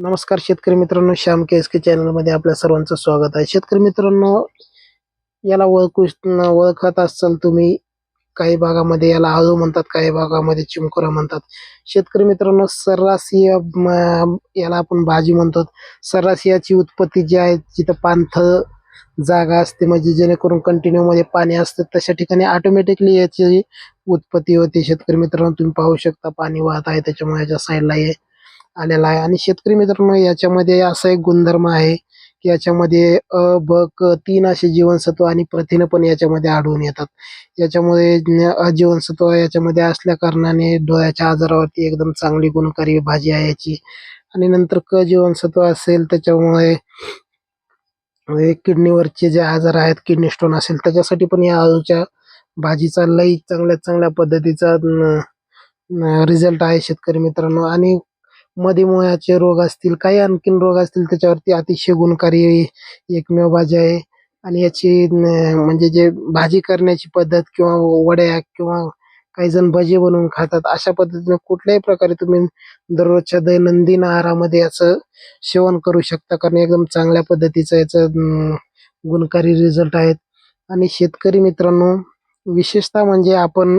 नमस्कार शेतकरी मित्रांनो श्याम के एस के चॅनलमध्ये आपल्या सर्वांचं स्वागत आहे. शेतकरी मित्रांनो याला ओळखू ओळखत असाल तुम्ही काही भागामध्ये याला आळू म्हणतात काही भागामध्ये चिमकुरा म्हणतात. शेतकरी मित्रांनो सर्रास या याला आपण भाजी म्हणतो. सर्रास याची उत्पत्ती जी आहे जिथं पाणथळ जागा असते म्हणजे जेणेकरून कंटिन्यू मध्ये पाणी असतं तशा ठिकाणी ऑटोमॅटिकली याची उत्पत्ती होते. शेतकरी मित्रांनो तुम्ही पाहू शकता पाणी वाहत आहे त्याच्यामुळे याच्या साईडला हे आलेला आहे. आणि शेतकरी मित्रांनो याच्यामध्ये असा एक गुणधर्म आहे की याच्यामध्ये अ ब क तीन असे जीवनसत्व आणि प्रथिनं पण याच्यामध्ये आढळून येतात. याच्यामुळे अ जीवनसत्व याच्यामध्ये असल्या कारणाने डोळ्याच्या आजारावरती एकदम चांगली गुणकारी भाजी आहे याची. आणि नंतर क जीवनसत्व असेल त्याच्यामुळे हे किडनीवरचे जे आजार आहेत किडनी स्टोन असेल त्याच्यासाठी पण या आळूच्या भाजीचा लई चांगल्या चांगल्या पद्धतीचा रिझल्ट आहे शेतकरी मित्रांनो. आणि मधुमेहाचे रोग असतील काही आणखीन रोग असतील त्याच्यावरती अतिशय गुणकारी एकमेव भाजी आहे. आणि याची म्हणजे जे भाजी करण्याची पद्धत किंवा वड्या किंवा काही जण भजे बनवून खातात अशा पद्धतीने कुठल्याही प्रकारे तुम्ही दररोजच्या दैनंदिन आहारामध्ये याचं सेवन करू शकता कारण एकदम चांगल्या पद्धतीचं याचं गुणकारी रिझल्ट आहेत. आणि शेतकरी मित्रांनो विशेषतः म्हणजे आपण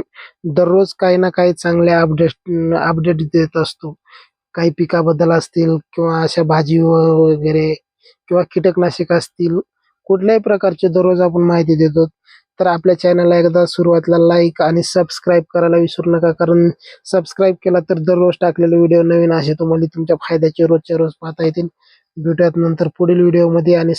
दररोज काही ना काही चांगले अपडेट अपडेट देत असतो. काही पिकाबद्दल असतील किंवा अशा भाजी व- वगैरे किंवा कीटकनाशक असतील कुठल्याही प्रकारचे दररोज आपण माहिती देतो तर आपल्या चॅनलला एकदा सुरुवातीला लाईक आणि सबस्क्राईब करायला विसरू नका कारण सबस्क्राईब केला तर दररोज टाकलेले व्हिडिओ नवीन असे तुम्हाला तुमच्या फायद्याचे रोजच्या रोज पाहता येतील. भेटूयात नंतर पुढील व्हिडिओमध्ये आणि